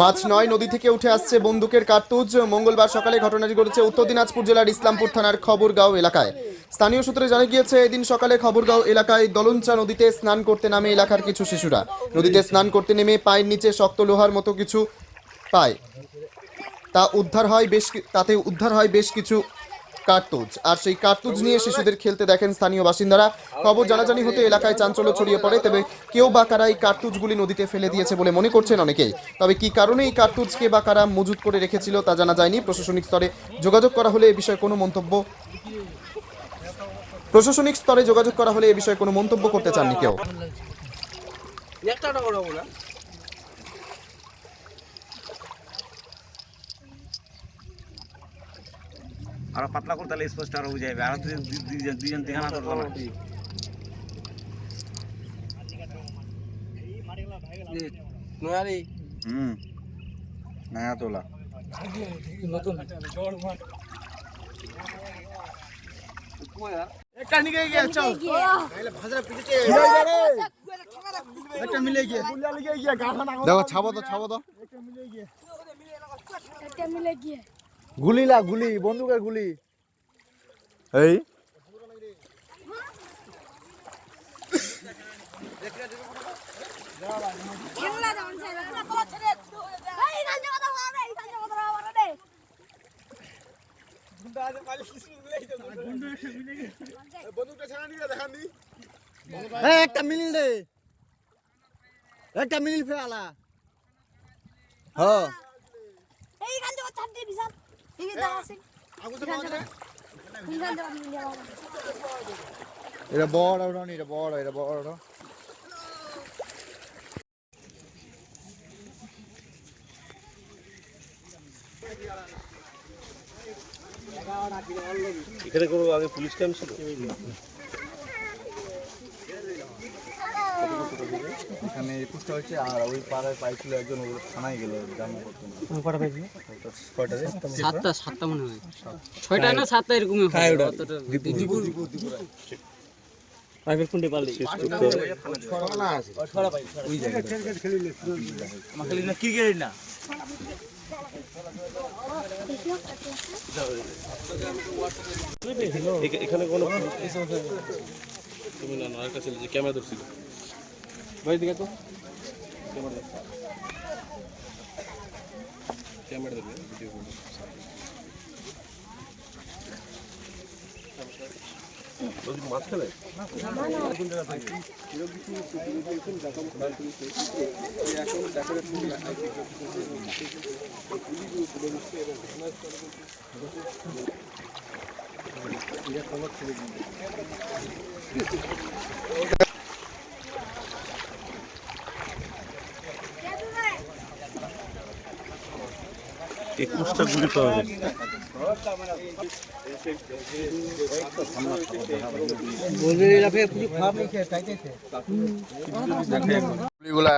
মাছ নয়, নদী থেকে উঠে আসছে বন্দুকের কার্তুজ। মঙ্গলবার সকালে ঘটনাটি ঘটেছে উত্তর দিনাজপুর জেলার ইসলামপুর থানার খবরগাঁও এলাকায়। স্থানীয় সূত্রে জানা গিয়েছে, এদিন সকালে খবরগাঁও এলাকায় দলঞ্চা নদীতে স্নান করতে নামে এলাকার কিছু শিশুরা। নদীতে স্নান করতে নেমে পায়ের নিচে শক্ত লোহার মতো কিছু পায়। তা উদ্ধার হয় বেশ তাতে উদ্ধার হয় বেশ কিছু কার্তুজ। আর সেই কার্তুজ নিয়ে শিশুদের খেলতে দেখেন স্থানীয় বাসিন্দারা। খবর জানাজানি হতে এলাকায় চাঞ্চল্য ছড়িয়ে পড়ে, তবে কেউ বা কারা এই কার্তুজগুলি নদীতে ফেলে দিয়েছে বলে মনে করছেন অনেকেই। তবে কি কারণে এই কার্তুজকে বা কারা মজুত করে রেখেছিল তা জানা যায়নি। প্রশাসনিক স্তরে যোগাযোগ করা হলে এ বিষয়ে কোনো মন্তব্য প্রশাসনিক স্তরে যোগাযোগ করা হলে এ বিষয়ে কোনো মন্তব্য করতে চাননি কেউ। আরও পাতলা করে তাহলে স্পষ্ট আরও বুঝে যাবে। আর দুজন দেখানা করল না। হুম। নয়া তোলা দেখো ছাবো তো ছাবো তো। একটা মিলে গিয়ে। গুলি তো এই গাঞ্জা কথা বলা রে এই। একটা মিনিট দে। একটা মিনিট ফেলা হ্যাঁ এটা বড় ওটা এটা বড় এটা বড় এখানে কোনো আগে পুলিশ ক্যাম্প ছিল? এখানে একুশটা হচ্ছে আর ওই পাড়ায় পাইছিল একজন ওগুলো থানায় গেল জামা করতে কয়টা রে সাতটা। সাতটা। মনে হয়। ছয়টা না সাতটা কোনটি ক্রিকেট না। এখানে কোনো তুমি না না আরেকটা ছিল যে ক্যামেরা ধরছিল। ভাই দিকে তো ক্যামেরা ধরবে ভিডিও করবে একুশটা গুলি পাওয়া গেছে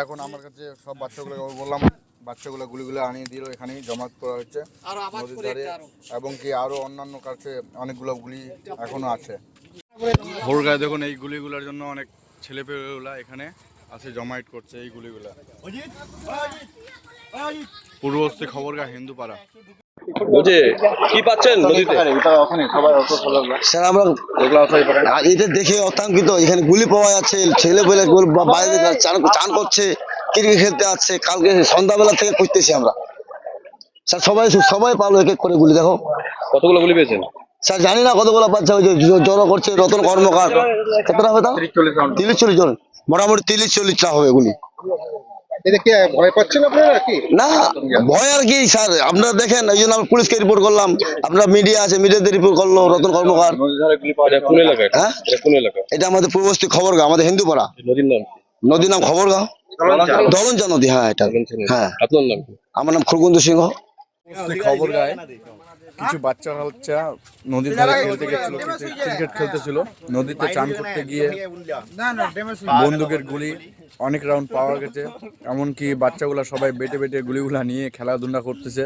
এখন আমার কাছে সব বাচ্চাগুলো বললাম, বাচ্চাগুলো গুলিগুলো আনিয়ে দিল, এখানেই জমা করা হচ্ছে নদীর ধারে। এবং কি আরও অন্যান্য কাছে অনেকগুলো গুলি এখনও আছে। ভোরগায় দেখুন, এই গুলিগুলোর জন্য অনেক ছেলে ছেলেপেলেগুলা এখানে আছে, জমায়েত করছে এই গুলিগুলা। পূর্বস্থী খবরগা হিন্দুপাড়া। বলছে কি পাচ্ছেন নদীতে? স্যার আমরা এটা দেখে অত্যাঙ্কিত। এখানে গুলি পাওয়া যাচ্ছে ছেলে পেলে বাইরে চান চান করছে ক্রিকেট খেলতে আসছে কালকে সন্ধ্যাবেলা থেকে খুঁজতেছি আমরা। স্যার সবাই সবাই পালো এক এক করে গুলি দেখো। কতগুলো গুলি পেয়েছেন? স্যার জানি না কতগুলো বাচ্চা হয়েছে জ- জড়ো করছে রতন কর্মকার। কতটা হবে তা তিরিশ চল্লিশ জন। মোটামুটি তিরিশ চল্লিশটা হবে গুলি। না ভয় আর কি স্যার। আপনারা দেখেন এই জন্য আমরা পুলিশকে রিপোর্ট করলাম। আপনারা মিডিয়া আছে মিডিয়াতে রিপোর্ট করল রতন কর্মকার। হ্যাঁ? এটা কোন এলাকা এটা আমাদের পূর্বস্থী আমাদের হিন্দুপাড়া। নদীর নাম কি? নদীর নাম খবরগাঁও? দলঞ্চা নদী হ্যাঁ এটা। হ্যাঁ। আপনার নাম আমার নাম খুরকুন্দু সিংহ। খবর গায়ে কিছু বাচ্চারা হচ্ছে নদীর ধারে খেলতে গেছিল ক্রিকেট খেলতেছিল। নদীতে চান করতে গিয়ে বন্দুকের গুলি অনেক রাউন্ড পাওয়া গেছে এমনকি বাচ্চাগুলা সবাই বেটে বেটে গুলিগুলা নিয়ে খেলাধুলা করতেছে।